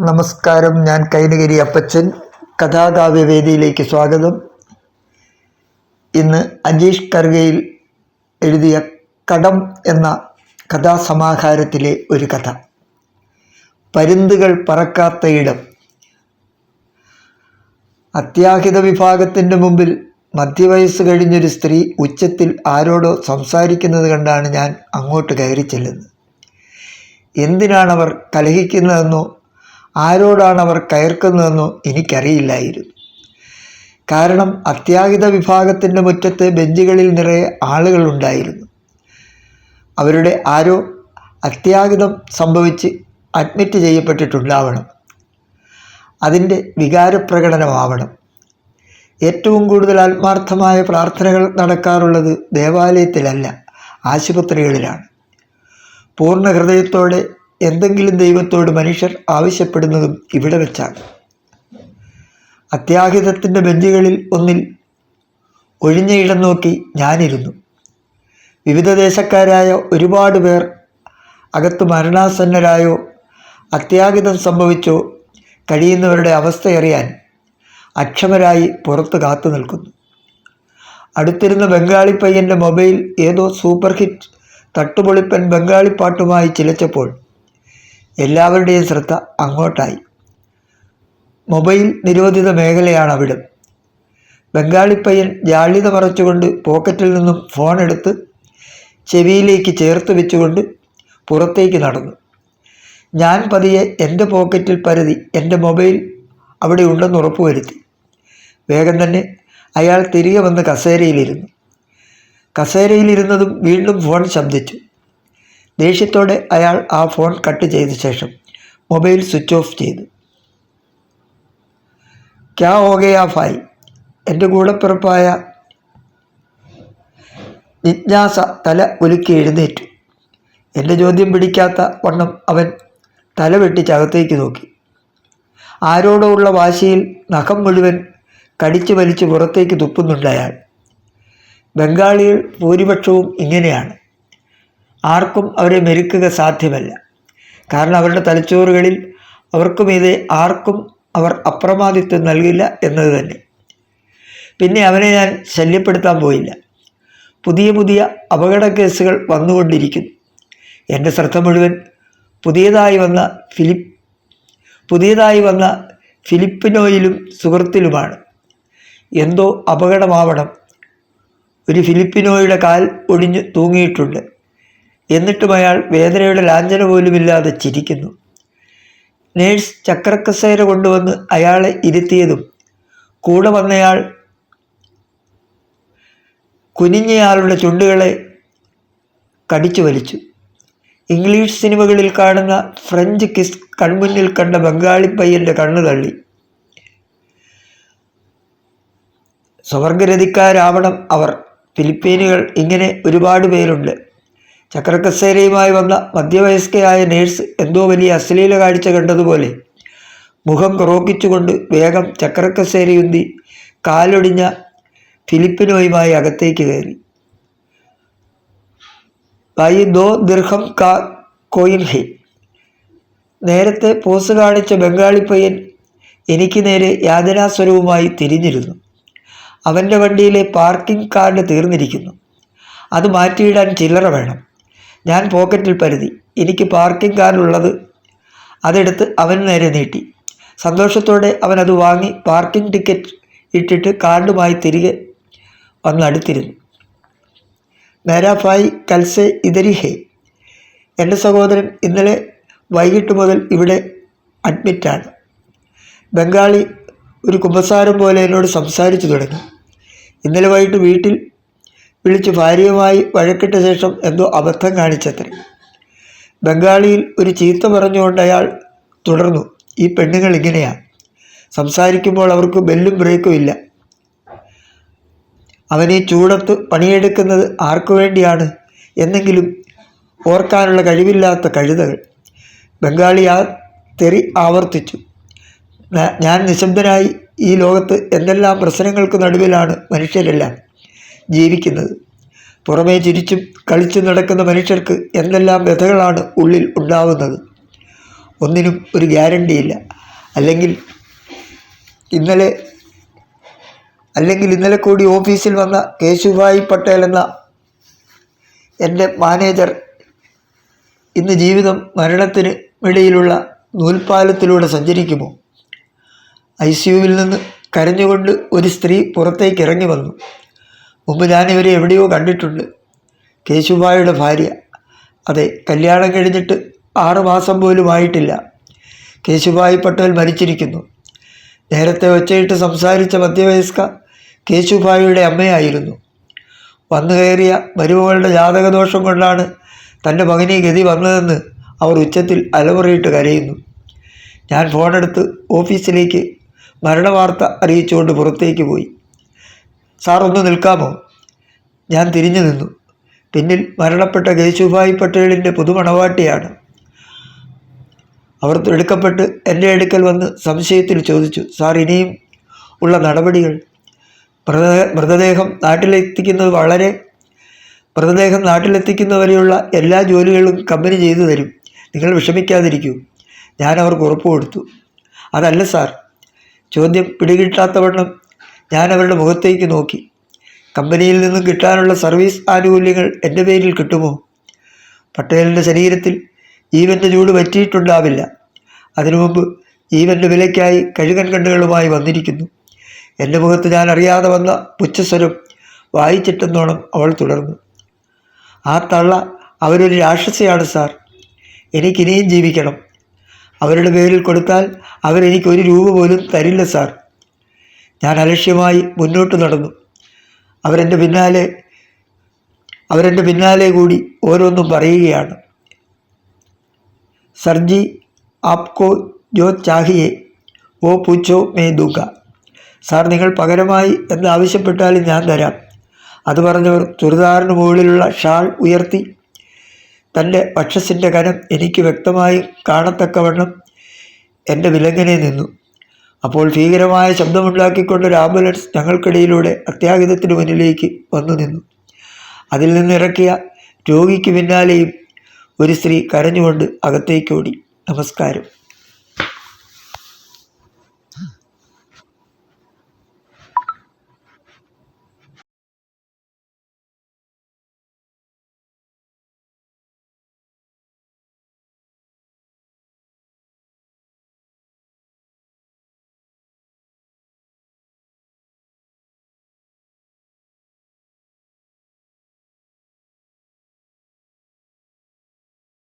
നമസ്കാരം. ഞാൻ കൈനഗിരി അപ്പച്ചൻ. കഥാകാവ്യവേദിയിലേക്ക് സ്വാഗതം. ഇന്ന് അജീഷ് കർഗയിൽ എഴുതിയ കടം എന്ന കഥാസമാഹാരത്തിലെ ഒരു കഥ. പരുന്തുകൾ പറക്കാത്ത ഇടം. അത്യാഹിത വിഭാഗത്തിന്റെ മുമ്പിൽ മധ്യവയസ്സ് കഴിഞ്ഞൊരു സ്ത്രീ ഉച്ചത്തിൽ ആരോടോ സംസാരിക്കുന്നത് കണ്ടാണ് ഞാൻ അങ്ങോട്ട് കയറി ചെല്ലുന്നത്. എന്തിനാണവർ കലഹിക്കുന്നതെന്നോ ആരോടാണവർ കയർക്കുന്നതെന്നോ എനിക്കറിയില്ലായിരുന്നു. കാരണം അത്യാഹിത വിഭാഗത്തിന്റെ മുറ്റത്ത് ബെഞ്ചുകളിൽ നിറയെ ആളുകളുണ്ടായിരുന്നു അവരുടെ ആരോ അത്യാഹിതം സംഭവിച്ച് അഡ്മിറ്റ് ചെയ്യപ്പെട്ടിട്ടുണ്ടാവണം. അതിന്റെ വികാരപ്രകടനമാവണം. ഏറ്റവും കൂടുതൽ ആത്മാർത്ഥമായ പ്രാർത്ഥനകൾ നടക്കാറുള്ളത് ദേവാലയത്തിലല്ല ആശുപത്രികളിലാണ്. പൂർണ ഹൃദയത്തോടെ എന്തെങ്കിലും ദൈവത്തോട് മനുഷ്യർ ആവശ്യപ്പെടുന്നതും ഇവിടെ വെച്ചാണ്. അത്യാഹിതത്തിന്റെ ബെഞ്ചുകളിൽ ഒന്നിൽ ഒഴിഞ്ഞ ഇടം നോക്കി ഞാനിരുന്നു. വിവിധ ദേശക്കാരായ ഒരുപാട് പേർ അകത്ത് മരണാസന്നരായോ അത്യാഹിതം സംഭവിച്ചോ കഴിയുന്നവരുടെ അവസ്ഥയറിയാൻ അക്ഷമരായി പുറത്ത് കാത്തു നിൽക്കുന്നു. അടുത്തിരുന്ന ബംഗാളി പയ്യന്റെ മൊബൈൽ ഏതോ സൂപ്പർ ഹിറ്റ് തട്ടുപൊളിപ്പൻ ബംഗാളി പാട്ടുമായി ചിലച്ചപ്പോൾ എല്ലാവരുടെയും ശ്രദ്ധ അങ്ങോട്ടായി. മൊബൈൽ നിരോധിത മേഖലയാണ് അവിടം ബംഗാളിപ്പയ്യൻ ജാള്യത മറച്ചുകൊണ്ട് പോക്കറ്റിൽ നിന്നും ഫോൺ എടുത്ത് ചെവിയിലേക്ക് ചേർത്ത് വെച്ചുകൊണ്ട് പുറത്തേക്ക് നടന്നു. ഞാൻ പതിയെ എന്റെ പോക്കറ്റിൽ പരതി എന്റെ മൊബൈൽ അവിടെ ഉണ്ടെന്ന് ഉറപ്പുവരുത്തി. വേഗം തന്നെ അയാൾ തിരികെ വന്ന് കസേരയിലിരുന്നു. കസേരയിലിരുന്നതും വീണ്ടും ഫോൺ ശബ്ദിച്ചു. ദേഷ്യത്തോടെ അയാൾ ആ ഫോൺ കട്ട് ചെയ്ത ശേഷം മൊബൈൽ സ്വിച്ച് ഓഫ് ചെയ്തു. ക്യാ ഹോഗയാ ഫായ് എന്റെ കൂടപ്പിറപ്പായ ജിജ്ഞാസ തല ഉലുക്കി എഴുന്നേറ്റു. എന്റെ ചോദ്യം പിടിക്കാത്ത വണ്ണം അവൻ തല വെട്ടിച്ചകത്തേക്ക് നോക്കി. ആരോടോ ഉള്ള വാശിയിൽ നഖം മുഴുവൻ കടിച്ചു വലിച്ച് പുറത്തേക്ക് തുപ്പുന്നുണ്ട് അയാൾ. ബംഗാളികൾ ഭൂരിപക്ഷവും ഇങ്ങനെയാണ്. ആർക്കും അവരെ മെരുക്കുക സാധ്യമല്ല. കാരണം അവരുടെ തലച്ചോറുകളിൽ അവർക്കുമീതെ ആർക്കും അവർ അപ്രമാദിത്വം നൽകില്ല എന്നത് തന്നെ. പിന്നെ അവനെ ഞാൻ ശല്യപ്പെടുത്താൻ പോയില്ല. പുതിയ പുതിയ അപകട കേസുകൾ വന്നുകൊണ്ടിരിക്കുന്നു. എന്റെ ശ്രദ്ധ മുഴുവൻ പുതിയതായി വന്ന ഫിലിപ്പ് പുതിയതായി വന്ന ഫിലിപ്പിനോയിലും സുഹൃത്തിലുമാണ്. എന്തോ അപകടമാവണം. ഒരു ഫിലിപ്പിനോയുടെ കാൽ ഒടിഞ്ഞ് തൂങ്ങിയിട്ടുണ്ട്. എന്നിട്ടും അയാൾ വേദനയുടെ ലാഞ്ചന പോലുമില്ലാതെ ചിരിക്കുന്നു. നേഴ്സ് ചക്രക്കസേര കൊണ്ടുവന്ന് അയാളെ ഇരുത്തിയതും കൂടെ വന്നയാൾ കുനിഞ്ഞയാളുടെ ചുണ്ടുകളെ കടിച്ചു വലിച്ചു. ഇംഗ്ലീഷ് സിനിമകളിൽ കാണുന്ന ഫ്രഞ്ച് കിസ് കൺമുന്നിൽ കണ്ട ബംഗാളി പയ്യന്റെ കണ്ണു തള്ളി. സ്വർഗരതിക്കാരാവണം അവർ. ഫിലിപ്പീനുകൾ ഇങ്ങനെ ഒരുപാട് പേരുണ്ട്. ചക്രക്കസേരയുമായി വന്ന മധ്യവയസ്കയായ നേഴ്സ് എന്തോ വലിയ അശ്ലീല കാഴ്ച കണ്ടതുപോലെ മുഖം ക്രോക്കിച്ചുകൊണ്ട് വേഗം ചക്രക്കസേരയുന്തി കാലൊടിഞ്ഞ ഫിലിപ്പിനോയുമായി അകത്തേക്ക് കയറി. ഭായി ദോ ദീർഘം കാ കോയിൻ നേരത്തെ പോസ് കാണിച്ച ബംഗാളി പയ്യൻ എനിക്ക് നേരെ യാതനാസ്വരവുമായി തിരിഞ്ഞിരുന്നു. അവന്റെ വണ്ടിയിലെ പാർക്കിംഗ് കാർഡ് തീർന്നിരിക്കുന്നു. അത് മാറ്റിയിടാൻ ചില്ലറ വേണം. ഞാൻ പോക്കറ്റിൽ പരുതി എനിക്ക് പാർക്കിംഗ് കാർഡുള്ളത് അതെടുത്ത് അവന് നേരെ നീട്ടി. സന്തോഷത്തോടെ അവൻ അത് വാങ്ങി പാർക്കിംഗ് ടിക്കറ്റ് ഇട്ടിട്ട് കാർഡുമായി തിരികെ വന്നടുത്തിരുന്നു മേരാഫായി കൽസെ ഇതരി ഹേ. എന്റെ സഹോദരൻ ഇന്നലെ വൈകിട്ട് മുതൽ ഇവിടെ അഡ്മിറ്റാണ്. ബംഗാളി ഒരു കുമ്പസാരം പോലെ എന്നോട് സംസാരിച്ചു തുടങ്ങി. ഇന്നലെ വൈകിട്ട് വീട്ടിൽ വിളിച്ച് ഭാര്യയുമായി വഴക്കിട്ട ശേഷം എന്തോ അബദ്ധം കാണിച്ചത്രേ. ബംഗാളിയിൽ ഒരു ചീത്ത പറഞ്ഞുകൊണ്ട് അയാൾ തുടർന്നു ഈ പെണ്ണുങ്ങൾ ഇങ്ങനെയാണ് സംസാരിക്കുമ്പോൾ അവർക്ക് ബെല്ലും ബ്രേക്കും ഇല്ല. അവനെ ചൂടത്ത് പണിയെടുക്കുന്നത് ആർക്കു വേണ്ടിയാണ്? എന്നെങ്കിലും ഓർക്കാനുള്ള കഴിവില്ലാത്ത കഴുതകൾ. ബംഗാളി ആ തെറി ആവർത്തിച്ചു ഞാൻ നിശബ്ദനായി ഈ ലോകത്ത് എന്തെല്ലാം പ്രശ്നങ്ങൾക്ക് നടുവിലാണ് മനുഷ്യരെല്ലാം? ജീവിക്കുന്നത്. പുറമേ ചിരിച്ചും കളിച്ചും നടക്കുന്ന മനുഷ്യർക്ക് എന്തെല്ലാം വ്യഥകളാണ് ഉള്ളിൽ ഉണ്ടാവുന്നത്. ഒന്നിനും ഒരു ഗ്യാരണ്ടിയില്ല അല്ലെങ്കിൽ ഇന്നലെ അല്ലെങ്കിൽ ഇന്നലെ കൂടി ഓഫീസിൽ വന്ന കേശുഭായ് പട്ടേൽ എന്ന എന്റെ മാനേജർ ഇന്ന് ജീവിതം മരണത്തിന് ഇടയിലുള്ള നൂൽപ്പാലത്തിലൂടെ സഞ്ചരിക്കുമോ? ഐ സിയുവിൽ നിന്ന് കരഞ്ഞുകൊണ്ട് ഒരു സ്ത്രീ പുറത്തേക്ക് ഇറങ്ങി വന്നു. മുമ്പ് ഞാനിവരെ എവിടെയോ കണ്ടിട്ടുണ്ട്. കേശുബായുടെ ഭാര്യ. അതെ കല്യാണം കഴിഞ്ഞിട്ട് ആറുമാസം പോലും ആയിട്ടില്ല. കേശുബായി പട്ടേൽ മരിച്ചിരിക്കുന്നു. നേരത്തെ ഒച്ചയിട്ട് സംസാരിച്ച മധ്യവയസ്ക കേശുഭായിയുടെ അമ്മയായിരുന്നു. വന്നു കയറിയ മരുമകളുടെ ജാതകദോഷം കൊണ്ടാണ് തന്റെ മകനെ ഗതി വന്നതെന്ന് അവർ ഉച്ചത്തിൽ അലമുറയിട്ട് കരയുന്നു. ഞാൻ ഫോണെടുത്ത് ഓഫീസിലേക്ക് മരണവാർത്ത അറിയിച്ചുകൊണ്ട് പുറത്തേക്ക് പോയി. സാർ ഒന്ന് നിൽക്കാമോ? ഞാൻ തിരിഞ്ഞു നിന്നു. പിന്നിൽ മരണപ്പെട്ട കേശുഭായ് പട്ടേലിന്റെ പുതുമണവാട്ടിയാണ്. അവർ എടുക്കപ്പെട്ട് എന്റെ അടുക്കൽ വന്ന് സംശയത്തിൽ ചോദിച്ചു സാർ ഇനിയും ഉള്ള നടപടികൾ? മൃതദേ മൃതദേഹം നാട്ടിലെത്തിക്കുന്നത് വളരെ മൃതദേഹം നാട്ടിലെത്തിക്കുന്നവരെയുള്ള എല്ലാ ജോലികളും കമ്പനി ചെയ്തു തരും. നിങ്ങൾ വിഷമിക്കാതിരിക്കൂ. ഞാൻ അവർക്ക് ഉറപ്പ് കൊടുത്തു. അതല്ല സാർ. ചോദ്യം പിടികിട്ടാത്തവണ്ണം ഞാൻ അവരുടെ മുഖത്തേക്ക് നോക്കി. കമ്പനിയിൽ നിന്നും കിട്ടാനുള്ള സർവീസ് ആനുകൂല്യങ്ങൾ എന്റെ പേരിൽ കിട്ടുമോ? പട്ടേലിന്റെ ശരീരത്തിൽ ഈവന്റെ ചൂട് പറ്റിയിട്ടുണ്ടാവില്ല അതിനു മുമ്പ് ഈവന്റെ വിലയ്ക്കായി കഴുകൻ കണ്ണുകളുമായി വന്നിരിക്കുന്നു. എന്റെ മുഖത്ത് ഞാൻ അറിയാതെ വന്ന പുച്ഛസ്വരം വായിച്ചിട്ടെന്നോണം അവൾ തുടർന്നു. ആ തള്ള അവരൊരു രാക്ഷസയാണ് സാർ. എനിക്കിനിയും ജീവിക്കണം. അവരുടെ പേരിൽ കൊടുത്താൽ അവരെനിക്ക് ഒരു രൂപ പോലും തരില്ല സാർ. ഞാൻ അലക്ഷ്യമായി മുന്നോട്ട് നടന്നു. അവരെന്റെ പിന്നാലെ അവരെന്റെ പിന്നാലെ കൂടി ഓരോന്നും പറയുകയാണ്. സർജി ആപ്കോ ജോ ചാഹിയെ ഓ പൂച്ചോ മേ ദൂക്ക സാർ നിങ്ങൾ പകരമായി എന്ന് ആവശ്യപ്പെട്ടാലും ഞാൻ തരാം. അത് പറഞ്ഞവർ ചുരിദാറിന് മുകളിലുള്ള ഷാൾ ഉയർത്തി തന്റെ പക്ഷസിന്റെ കനം എനിക്ക് വ്യക്തമായി കാണത്തക്കവണ്ണം എന്റെ വിലങ്ങനെ നിന്നു. അപ്പോൾ ഭീകരമായ ശബ്ദമുണ്ടാക്കിക്കൊണ്ട് ഒരു ആംബുലൻസ് ഞങ്ങൾക്കിടയിലൂടെ അത്യാഹിതത്തിന് മുന്നിലേക്ക് വന്നു നിന്നു. അതിൽ നിന്നിറക്കിയ രോഗിക്ക് പിന്നാലെയും ഒരു സ്ത്രീ കരഞ്ഞുകൊണ്ട് അകത്തേക്കോടി നമസ്കാരം.